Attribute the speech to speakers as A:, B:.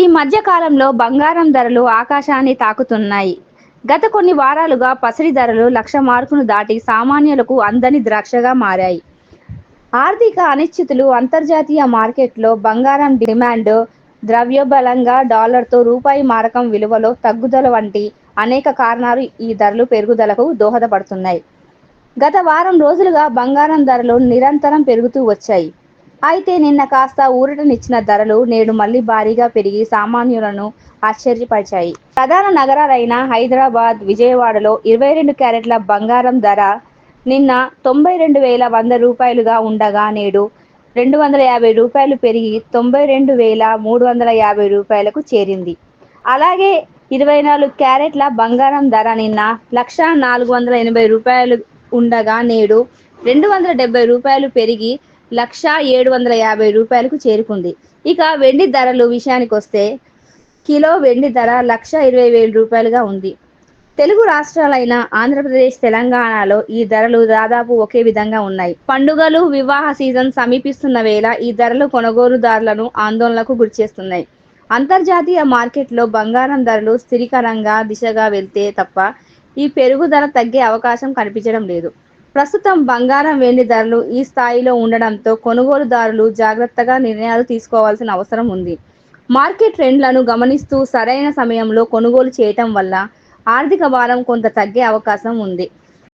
A: ఈ మధ్య కాలంలో బంగారం ధరలు ఆకాశాన్ని తాకుతున్నాయి. గత కొన్ని వారాలుగా పసిడి ధరలు లక్ష మార్కును దాటి సామాన్యులకు అందని ద్రాక్షగా మారాయి. ఆర్థిక అనిశ్చితులు అంతర్జాతీయ మార్కెట్లో బంగారం డిమాండ్ ద్రవ్యోబలంగా డాలర్తో రూపాయి మారకం విలువలో తగ్గుదల వంటి అనేక కారణాలు ఈ ధరలు పెరుగుదలకు దోహదపడుతున్నాయి. గత వారం రోజులుగా బంగారం ధరలు నిరంతరం పెరుగుతూ వచ్చాయి. అయితే నిన్న కాస్త ఊరటనిచ్చిన ధరలు నేడు మళ్ళీ భారీగా పెరిగి సామాన్యులను ఆశ్చర్యపరిచాయి. ప్రధాన నగరాలైన హైదరాబాద్ విజయవాడలో ఇరవై రెండు క్యారెట్ల బంగారం ధర నిన్న తొంభై రెండు వేల వంద రూపాయలుగా ఉండగా నేడు రెండు వందల యాభై రూపాయలు పెరిగి తొంభై రెండు వేల మూడు వందల యాభై రూపాయలకు చేరింది. అలాగే ఇరవై నాలుగు క్యారెట్ల బంగారం ధర నిన్న లక్ష నాలుగు వందల ఎనభై రూపాయలు ఉండగా నేడు రెండు వందల డెబ్బై రూపాయలు పెరిగి లక్ష ఏడు వందల యాభై రూపాయలకు చేరుకుంది. ఇక వెండి ధరలు విషయానికి వస్తే కిలో వెండి ధర లక్ష ఇరవై వేల రూపాయలుగా ఉంది. తెలుగు రాష్ట్రాలైన ఆంధ్రప్రదేశ్ తెలంగాణలో ఈ ధరలు దాదాపు ఒకే విధంగా ఉన్నాయి. పండుగలు వివాహ సీజన్ సమీపిస్తున్న వేళ ఈ ధరలు కొనుగోలుదారులను ఆందోళనకు గురిచేస్తున్నాయి అంతర్జాతీయ మార్కెట్లో బంగారం ధరలు స్థిరీకరంగా దిశగా వెళ్తే తప్ప ఈ పెరుగుదల తగ్గే అవకాశం కనిపించడం లేదు. ప్రస్తుతం బంగారం వెండి ధరలు ఈ స్థాయిలో ఉండడంతో కొనుగోలుదారులు జాగ్రత్తగా నిర్ణయాలు తీసుకోవాల్సిన అవసరం ఉంది. మార్కెట్ ట్రెండ్లను గమనిస్తూ సరైన సమయంలో కొనుగోలు చేయటం వల్ల ఆర్థిక భారం కొంత తగ్గే అవకాశం ఉంది.